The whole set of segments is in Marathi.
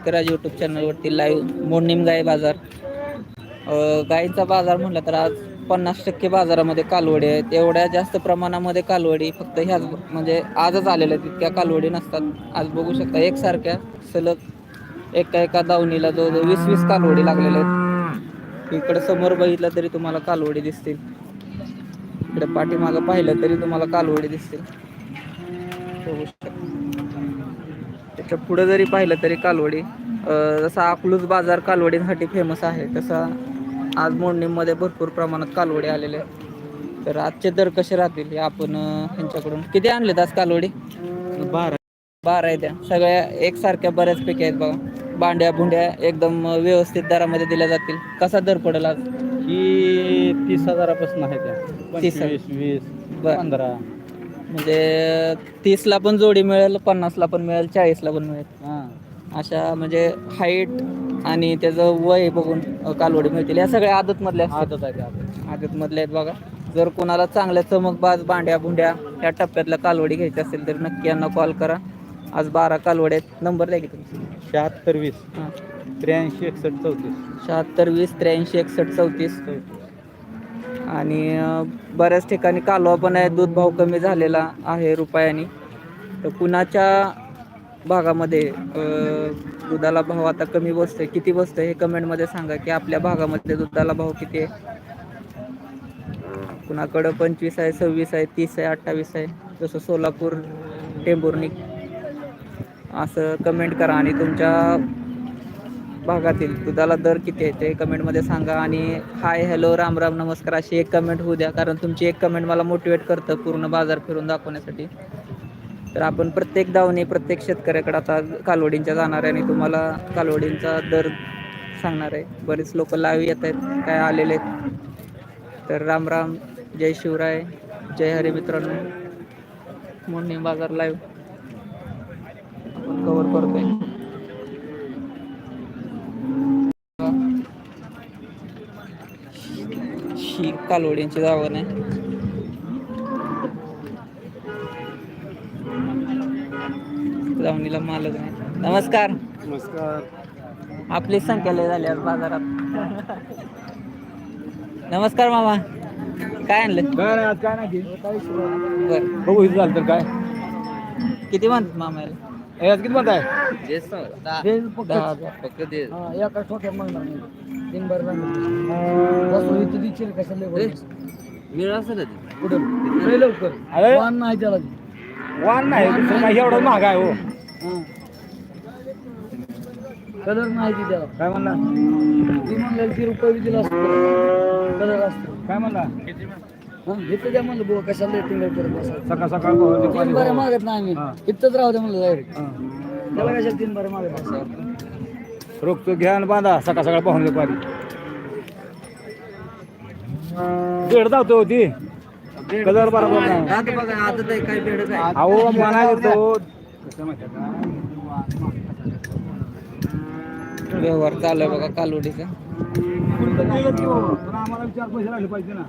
शेतकऱ्याच्या यूट्यूब चॅनलवरती लाईव्ह मोडणीम गाय बाजार. गायीचा बाजार म्हटलं तर आज पन्नास टक्के बाजारामध्ये कालवडी आहेत एवढ्या जास्त प्रमाणामध्ये कालवडी फक्त ह्याच म्हणजे आजच आलेल्या आहेत. तितक्या कालवडी नसतात. आज बघू शकता एकसारख्या सलग एका एका दावणीला जवळजवळ वीस वीस कालवडी लागलेल्या आहेत. इकडे समोर बघितलं तरी तुम्हाला कालवडी दिसतील. इकडे पाठीमागं पाहिलं तरी तुम्हाला कालवडी दिसतील. बघू शकता. त्याच्या पुढे जरी पाहिलं तरी कालवडी जसा अकलूज बाजार कालवडींसाठी फेमस आहे तसा आज मोडणीमध्ये भरपूर प्रमाणात कालवडी आलेले आहेत. तर आजचे दर कसे राहतील आपण ह्यांच्याकडून किती आणलेत आज कालवडी? बारा. बारा आहेत त्या. सगळ्या एकसारख्या बऱ्याचपैकी आहेत बघा. बांड्या भुंड्या एकदम व्यवस्थित दरामध्ये दिल्या जातील. कसा दर पडेल आज? ही तीस हजारापासून आहे त्या. तीस वीस बर. पंधरा. म्हणजे तीसला पण जोडी मिळेल पन्नासला पण मिळेल चाळीसला पण मिळेल. हा. अशा म्हणजे हाईट आणि त्याचं वय बघून कालवडी मिळतील. या सगळ्या आदतमधल्या. आदत आहे त्या आदत. आदतमधल्या आहेत बघा. जर कोणाला चांगल्या चमकबाज बांड्या बुंड्या या टप्प्यातल्या कालवडी घ्यायच्या असेल तर नक्की यांना कॉल करा. आज बारा कालवडी आहेत. नंबर द्या की तुमचा. शहात्तर वीस. हां. त्र्याऐंशी एकसष्ट चौतीस. शहात्तर वीस त्र्याऐंशी एकसष्ट चौतीस. आणि बऱ्याच ठिकाणी कालवा पण आहे दूध भाव कमी झालेला आहे रुपयानी. तर कुणाच्या भागामध्ये दुधाला भाव आता कमी बसतोय किती बसतोय हे कमेंटमध्ये सांगा की आपल्या भागामध्ये दुधाला भाव किती आहे? कुणाकडं पंचवीस आहे सव्वीस आहे तीस आहे अठ्ठावीस आहे जसं सोलापूर टेंभुर्णी. असं कमेंट करा आणि तुमच्या भागातील. दुधाला दर किती आहे ते कमेंटमध्ये सांगा. आणि हाय हॅलो राम राम नमस्कार अशी एक कमेंट होऊ द्या. कारण तुमची एक कमेंट मला मोटिवेट करतं पूर्ण बाजार फिरून दाखवण्यासाठी. तर आपण प्रत्येक दावणी प्रत्येक शेतकऱ्याकडे आता कालवडींच्या जाणार आहे आणि तुम्हाला कालवडींचा दर सांगणार आहे. बरेच लोक लाईव्ह येत आहेत काय आलेले आहेत. तर राम राम जय शिवराय जय हरी मित्रांनो. मोडणी बाजार लाईव्ह आपण कवर करतोय ही कालवडींची दावण आहे. दावणीला मालक नाही नमस्कार. नमस्कार. आपली संख्या लय झाली आज बाजारात. नमस्कार मामा. काय आणलं? काय नाही आज काय नाही बर. बघू इथं झालं तर काय. किती म्हणतात मामाला हे आज किती म्हणताय? दहा हजार फक्त एका नाही तीन बार बसू इथं दिशील कशाला मिळ असं ना कुठं? लय लवकर. अरे. वाहन नाही त्याला वान नाही दुसरं नाही. एवढं महाग आहे हो. कलर नाही ती त्याला. काय म्हणला? ती म्हणलं ती रुपये बी दिला असतो. कलर असतो. काय म्हणला? हा घेतं द्या म्हणलं बुवा कशाला टिंगल करत बसा. सकाळ सकाळ तीन बारे मागत नाही आम्ही. हा. इथंच राहू द्या म्हणलं डायरेक्ट. त्याला कशाला तीन बारे मागत असं रोख तो घ्या आणि बांधा सकाळ सकाळ पाहून दुपारी दीड धावतो होती कलर बरोबर नाही अहो म्हणायला तो? व्यवहार चालू आहे बघा कालवडीचा पण आम्हाला पैसे राहिले पाहिजे ना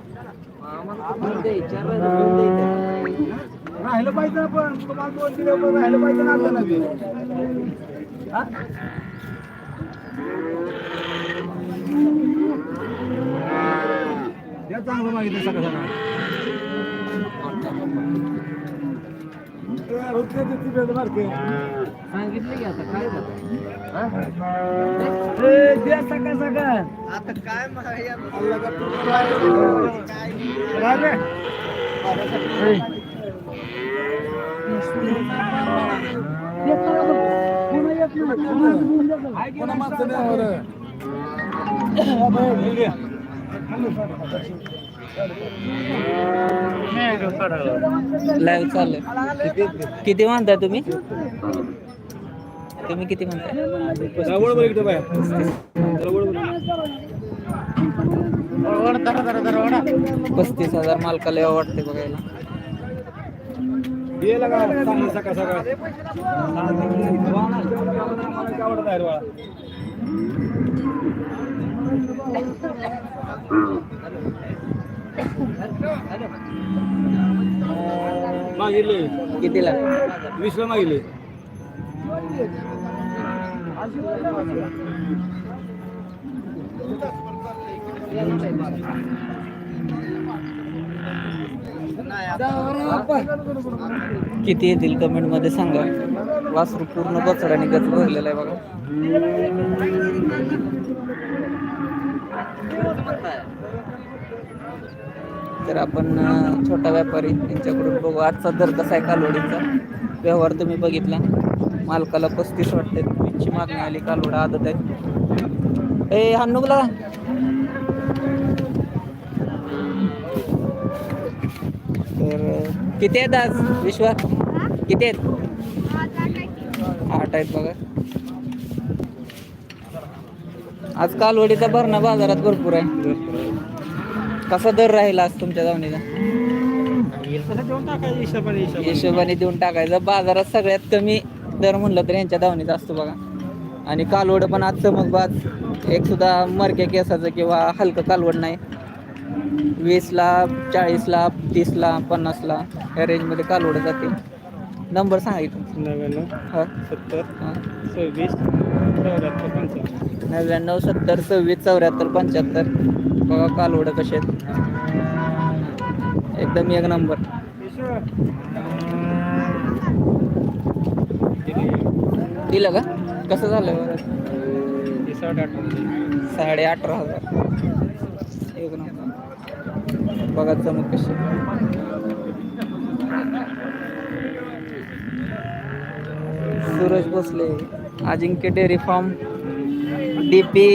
राहिलं पाहिजे ना पण राहिलं पाहिजे ना चांगलं मागितलं भेट मारते. सांगितलं की आता काय झालं? ए, द्या सकाळ सकाळ आता काय? कोणा माणसं नाही आवडत. लाईव्ह चालू किती म्हणताय तुम्ही? तुम्ही किती बघ. पस्तीस हजार मालकाला वाटते बघायला. सकाळ. मागितले. कितीला? वीसला मागितले. किती येतील कमेंटमध्ये सांगा. वासरू पूर्ण बचडाने गच भरलेला आहे बघा. तर आपण छोटा व्यापारी यांच्याकडून बघू. आजचा दर कसा आहे कालवडीचा व्यवहार तुम्ही बघितला. मालकाला पस्तीस वाटते वीसची मागणी आली कालवडा आदत आहे. ए हनुकला तर किती आहेत आज विश्वा? किती आहेत? आठ आहेत बघा. आज कालवडीचा भरणा बाजारात भरपूर आहे. कसा दर राहील आज तुमच्या दावणीचा हिशोबाने देऊन टाकायचं. बाजारात सगळ्यात कमी दर म्हणलं तर यांच्या दावणीचा असतो बघा. आणि कालवड पण आज चमकबाज एक सुद्धा मरक्या केसाचं किंवा हलकं कालवड नाही. वीसला चाळीसला तीसला पन्नासला या रेंजमध्ये कालवड जाते. नंबर सांगायचं नव्याण्णव हां? सत्तर हां. सव्वीस चौऱ्याहत्तर पंचावन्न नव्याण्णव सत्तर सव्वीस चौऱ्याहत्तर पंच्याहत्तर. बघा कालवड कसे आहेत. एकदम एक नंबर. दिलं का? कसं झालं बरं? साडे आठ साडे अठरा हजार. एक नंबर. बघा चमक कशी Suraj Bhosale Ajinkya dairy farm DP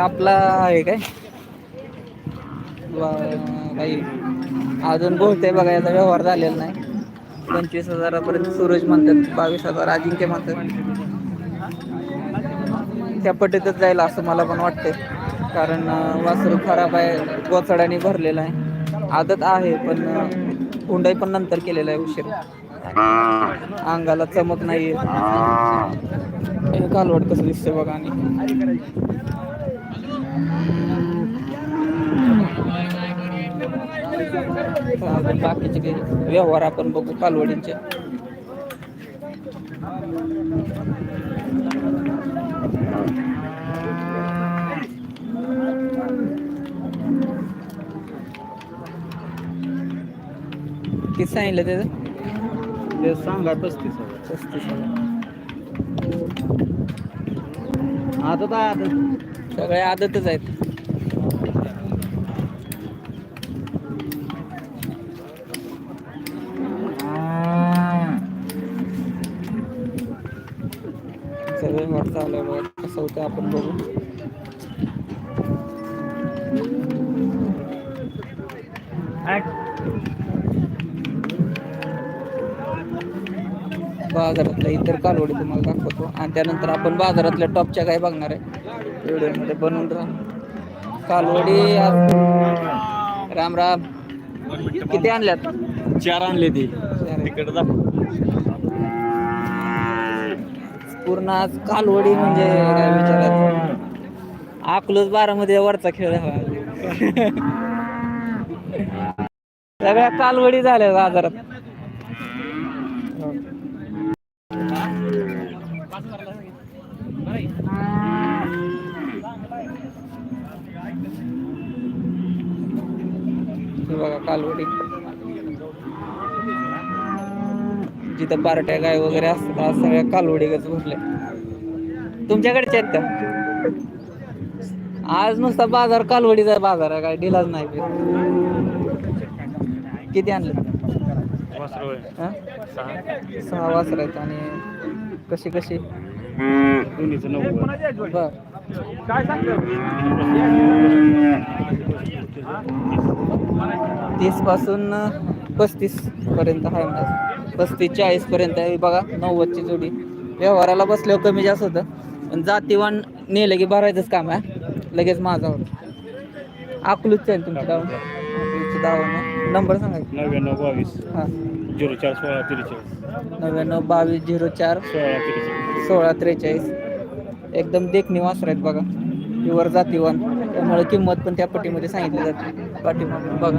आपला आहे काय? काही अजून बहुते बघा याचा व्यवहार झालेला नाही. पंचवीस हजारापर्यंत सूरज म्हणतात बावीस हजार अजिंक्य म्हणतात. त्या पट्टीतच जाईल असं मला पण वाटतंय. कारण वासरू खराब आहे गोचड्याने भरलेला आहे. आदत आहे पण हुंडाई पण नंतर केलेला आहे उशीर. अंगाला चमक नाही. कालवड कसं दिसतंय बघा आणि. अजून बाकीचे काही व्यवहार आपण बघू कालवडींचे किती सांगितलं त्याचं? ते सांगा पस्तीस हजार. पस्तीस हजार. आता काय आता सगळे आदतच आहेत सगळं वर चालू आहे बघा कसं होतं आपण बघू. बाजारातल्या इतर कालवडी तुम्हाला दाखवतो. आणि त्यानंतर आपण बाजारातल्या टॉपच्या काय बघणार आहे. व्हिडिओमध्ये बनवून राहा. कालवडी राम राम. किती आणल्यात? चार आणले ते. चार. तिकडे दाखव पूर्ण आज कालवडी म्हणजे काय विचारायचं अकलूज बारामध्ये वरचा खेळ हवा सगळ्या कालवडी झाल्या बाजारात. हे बघा कालवडी. जिथं पार्ट्या गाय वगैरे असतात आज सगळ्या कालवडीगच भरल्या. तुमच्याकडचे आहेत का? आज नुसता बाजार कालवडीचा बाजार आहे काय दिलाच नाही किती आणलं? सहा वासर आहेत आणि कशी कशी? बर. तीसपासून पस्तीस पर्यंत आहे म्हणजे पस्तीस चाळीस पर्यंत आहे. बघा नव्वदची जोडी. व्यवहाराला बसल्यावर कमी जास्त होतं. पण जातीवान नेलं की भरायचंच काम आहे लगेच माझा होतं. अकलूच आहे तुमची दावा अकलूजची दावा ना नंबर सांगायचं नव्याण्णव बावीस. हां. झिरो चार सोळा त्रेचाळीस. नव्याण्णव बावीस झिरो चार. सोळा त्रेचाळीस. सोळा त्रेचाळीस. एकदम देखणी वासर आहेत बघा. प्युअर जातीवान. त्यामुळे किंमत पण त्या पट्टीमध्ये सांगितली जाते. पाठीमागून बघा.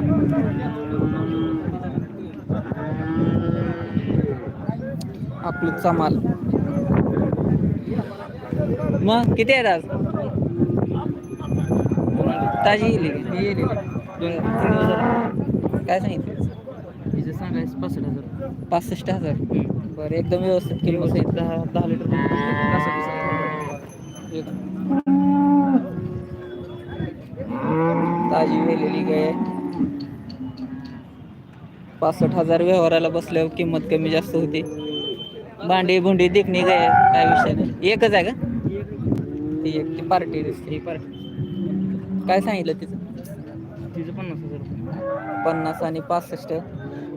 अकलूजचा माल. मग किती आहेत आज? ताजी येईल येईल. काय सांगितलं? तिचं सांगायचं पासष्ट हजार. पासष्ट हजार? बरं एकदम व्यवस्थित आहे दहा दहा लिटर ताजी वेलेली गाय. पासष्ट हजार व्यवहाराला बसल्यावर किंमत कमी जास्त होती. भांडी भुंडी देखणी आहे, काय विषय नाही. एकच आहे का? ती एक ती पार्टी दिसते. पार्टी. काय सांगितलं तिचं? तिचं पन्नास हजार रुपये. पन्नास आणि पासष्ट.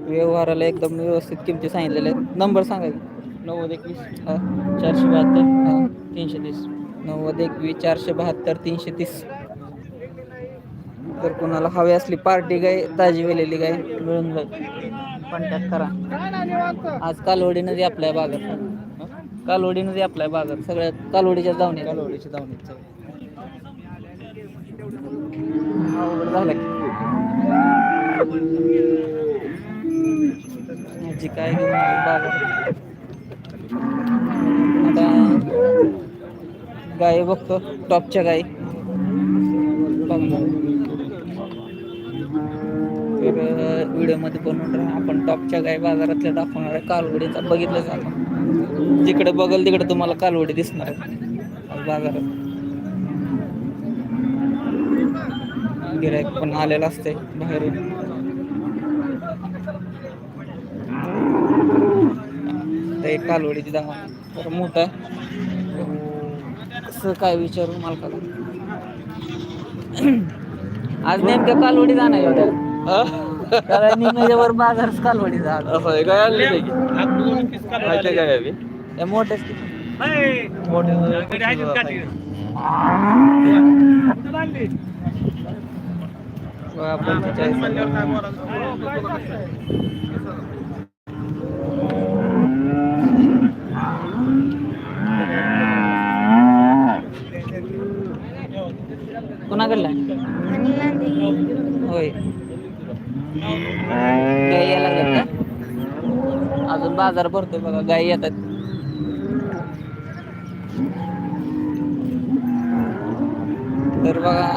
व्यवहाराला एकदम व्यवस्थित किमती सांगितलेल्या आहेत. नंबर सांगा की. नव्वद एकवीस. हा. चारशे बहात्तर. हा. तीनशे तीस. नव्वद एकवीस चारशे बहात्तर तीनशे तीस. जर कोणाला हवी असली पार्टी गाय ताजी वेलेली गाय मिळून जाईल. कॉन्टॅक्ट करा. आज कालवडी नदी आपल्या बागात. कालवडी नदी आपल्या बागात. सगळ्या कालवडीच्या जाऊन कालवडीच्या जाऊन अवघड झालं काय बागात? आता गाय बघतो. टॉपच्या गायी बघणार. व्हिडिओमध्ये बनवून राहा. आपण टॉपच्या गाय बाजारातल्या दाखवणार आहे कालवडीचा बघितलं जातं जिकडे बघल तिकडे तुम्हाला कालवडी दिसणार आहे. बाजारात. गिरायक पण आलेलं असते बाहेरून. एक कालवडीची दावा तर मोठा कसं काय विचारू मालकाला? आज नेमक्या कालवडी जाणार आहे कारण निम्याच्यावर बाजारच कालवडी जाणार असं आहे काय आणली नाही काय बघा, पंचेचाळीस कुणाकडला? होय. गाय यायला लागल्यात का? अजून बाजार भरतोय बघा गाई येतात. तर बघा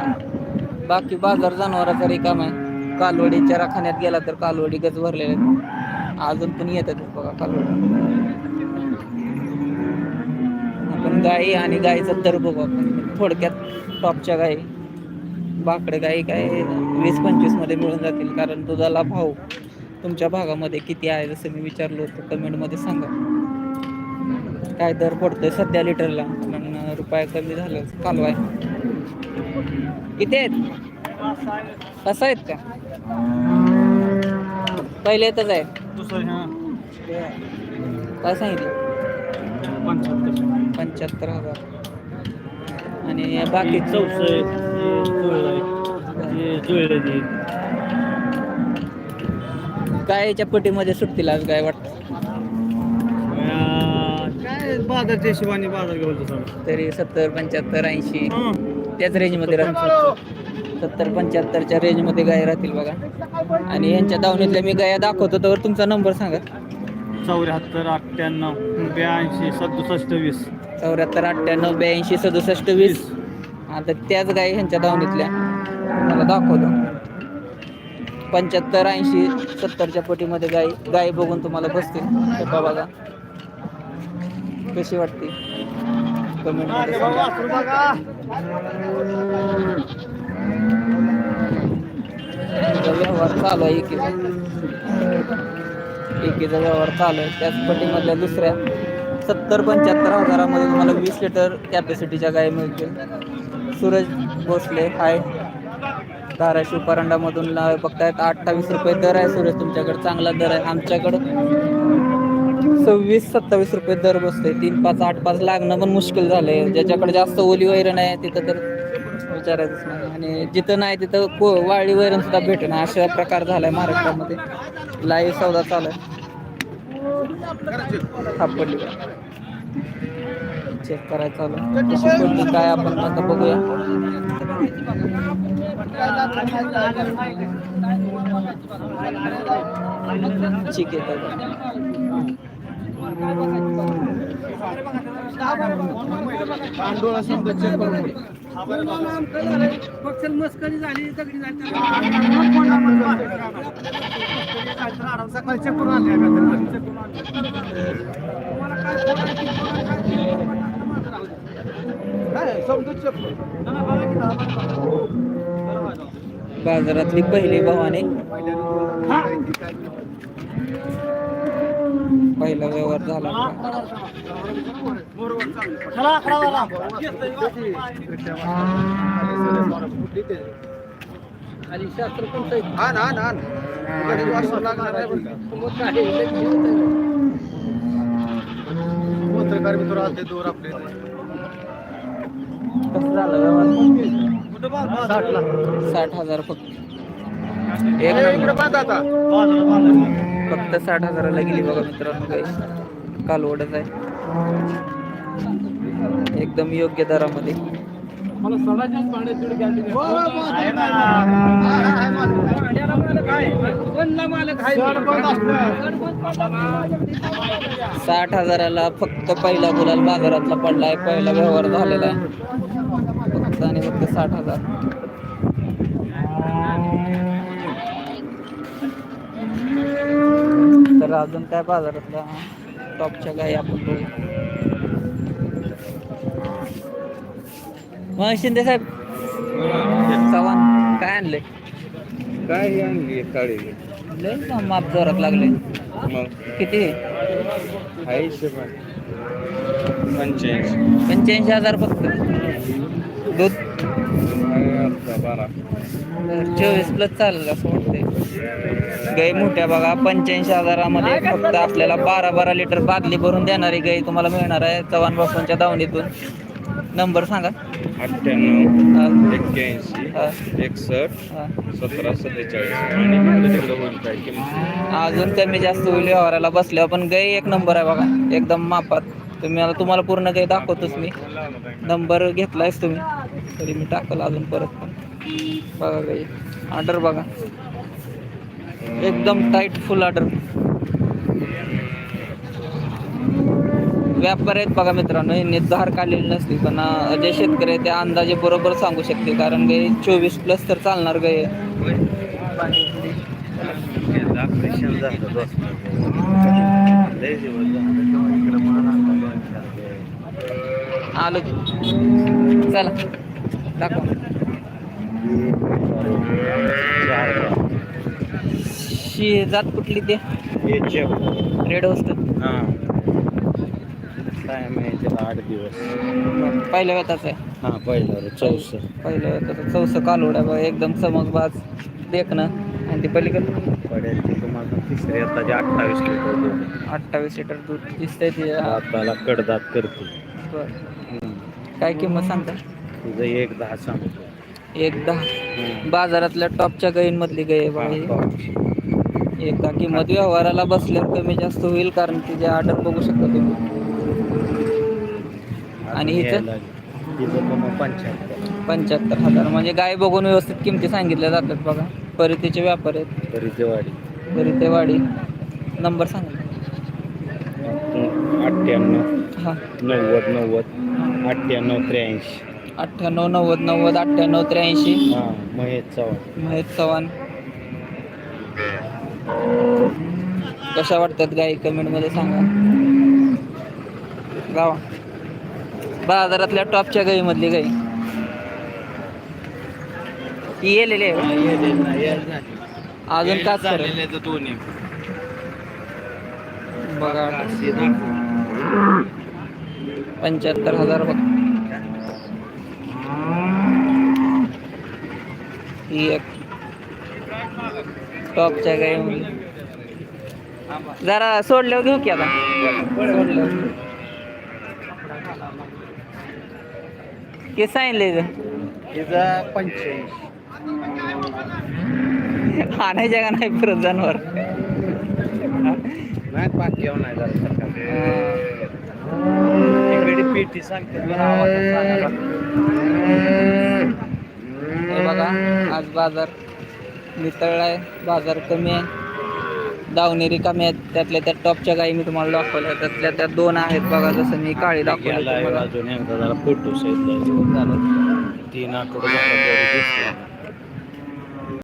बाकी बाजार जनावराचा रिकाम आहे. कालवडीच्या राखाण्यात गेला तर कालवडी गच भरलेले अजून पण येतात बघा कालवडी. आपण गाई आणि गायीचा दर बघू आपण. थोडक्यात टॉपच्या गाई बाकडे गाई काय? वीस पंचवीसमध्ये मिळून जातील. कारण दुधाला भाव तुमच्या भागामध्ये किती आहे जसं मी विचारलो होतं कमेंटमध्ये सांगा. काय दर पडतोय सध्या लिटरला? पण रुपये कमी झालं कालवाय किती आहेत? कसं आहेत का? पहिले येतच आहे. काय सांगितलं? पंच्याहत्तर. हजार. आणि बाकी? गायच्या पटीमध्ये सुट्टीला आज काय वाटतं? काय बाजारच्या हिशोबाने बाजार घेऊन तरी सत्तर पंच्याहत्तर ऐंशी. त्याच रेंजमध्ये राहतील. सत्तर पंच्याहत्तरच्या रेंजमध्ये गाय राहतील बघा. आणि यांच्या दावणीतल्या मी गाया दाखवतो तर तुमचा नंबर सांगा. चौऱ्याहत्तर अठ्ठ्याण्णव ब्याऐंशी सदुसष्ट वीस. चौऱ्याहत्तर अठ्ठ्याण्णव ब्याऐंशी सदुसष्ट वीस. आता त्याच गाय ह्यांच्या दावणीतल्या. मला दाखवतो. पंच्याहत्तर ऐंशी सत्तरच्या पटीमध्ये गाय गाय बघून तुम्हाला बसतील. हे बघा कशी वाटते? कमेंटमध्ये व्यवहार चालू आहे एकीचा. एकीचा व्यवहार चालू आहे. त्याच पटीमधल्या दुसऱ्या सत्तर पंच्याहत्तर हजारामध्ये तुम्हाला वीस लिटर कॅपॅसिटीच्या गाय मिळतील. सूरज भोसले हाय. धाराशिव परांडामधून नाव बघतायत. अठ्ठावीस रुपये दर आहे सूरज तुमच्याकडे चांगला दर आहे. आमच्याकडं सव्वीस सत्तावीस रुपये दर बसतोय. तीन पाच आठ पाच लागणं पण मुश्किल झालंय. ज्याच्याकडे जास्त ओली वैरण आहे तिथं तर विचारायचंच नाही. आणि जिथं नाही तिथं को वाळी वैरण सुद्धा भेटणं. अशा प्रकार झालाय महाराष्ट्रामध्ये. लाईव्ह सौदा चालू आहे. सापडली चेक करायचं कशी काय आपण आता बघूया. ठीक आहे समजा चेक करून मस्करी झाली दगडी झाली सकाळी चेक करून आणले आम्ही आता. चेक करून आणले. काय समजा बाजारातली पहिली भवानी पहिला व्यवहार झाला. पत्रकार मित्र आलते दोर आपले. कसं झालं व्यवहार? साठला. साठ हजार फक्त. एक फक्त साठ हजाराला गेली बघा मित्रांनो काही कालवडच आहे. एकदम योग्य दरामध्ये. साठ हजाराला फक्त पहिला गुलाल बाजारातला पडलाय. पहिला व्यवहार झालेला आहे. फक्त आणि फक्त साठ हजार. तर अजून काय बाजारातला? टॉपच्या गाई आपण बघू. मग शिंदे साहेब चव्हाण काय आणले काय आणली? काळी लय ना माप जोरात लागले मग? किती? ऐंशी पंच्याऐंशी. पंच्याऐंशी हजार फक्त. दूध. चोवीस प्लस चालेल असं वाटतंय गाई मोठ्या बघा पंच्याऐंशी हजारामध्ये फक्त आपल्याला बारा बारा लिटर बादली भरून देणारी गाई तुम्हाला मिळणार आहे चव्हाण बासूंच्या दावणीतून. नंबर सांगा. अठ्ठ्याण्णव एक्क्याऐंशी हा, एकसष्ट हा. सतरा सत्तेचाळीस. अजून कमी जास्त होईल व्यवहाराला बसल्यावर पण गाई एक नंबर आहे बघा एकदम मापात. तुम्ही मला तुम्हाला पूर्ण काही दाखवतोच मी. नंबर घेतलायच तुम्ही. तरी मी टाकल अजून परत पण. बघा काही ऑर्डर बघा. एकदम टाईट फुल ऑर्डर व्यापारी आहेत बघा मित्रांनो यांनी धार काढलेली नसली पण जे शेतकरी आहेत ते अंदाजे बरोबर सांगू शकते कारण गाई चोवीस प्लस तर चालणार गाई ऑपरेशन झालं दोस्त लय दिवस आलो चला दाखवा. शी जात कुठली ते? रेड होस्ट हां टाइम आहे. त्याला आठ दिवस पहिल्या वेताच आहे हां पहिलं चौसष्ट. पहिल्या वेताचं चौसं कालोड्या बघा एकदम चमकबाज. देखणं आणि ते पलीकडे? पडेल ते तुम्हाला तिसरी आता जे अठ्ठावीस लिटर दूध अठ्ठावीस लिटर दूध दिसतंय ते दाताला कडदात करते. बरं. काय किंमत सांगता? तुझं एक दहा सांगतो. एक दहा? हम्म. बाजारातल्या टॉपच्या गायींमधली गाय आहे बघा ही. एकदा किंमत व्यवहाराला बसल्यावर कमी जास्त होईल कारण तिचे ऑर्डर बघू शकता तुम्ही. आणि हिचं? पण पंच्याहत्तर. पंच्याहत्तर हजार. म्हणजे गाय बघून व्यवस्थित किमती सांगितल्या जातात बघा. परितीचे व्यापार आहेत. दिवाळी परितेवाडी. नंबर सांगा. अठ्ठ्याण्णव. हां. नव्वद नव्वद. अठ्ठ्याण्णव त्र्याऐंशी. अठ्ठ्याण्णव नव्वद नव्वद अठ्ठ्याण्णव त्र्याऐंशी. हां महेश चव्हाण. महेश चव्हाण. कशा वाटतात गाई? कमेंटमध्ये सांगा. गावा. बाजारातल्या टॉपच्या गाईमधली गाई. येलेली अजून काच करेल दोन्ही. बघा. पंच्याहत्तर हजार बघ. ही एक टॉपच्या गाई जरा सोडल्यावर घेऊ की आता? सोडल्यावर. किती सांगितले पंच्याऐंशी आणायच्या का नाही परत जनावर? नाही नाही पेटी सांगते बघा आज बाजार नितळलाय बाजार कमी आहे. दावणी रिकामे आहेत त्यातल्या त्या टॉपच्या गायी मी तुम्हाला दाखवल्या त्यातल्या त्या दोन आहेत बघा जसं मी काळी दाखवली. अजून एकदा जरा फोटो तीन आठवडे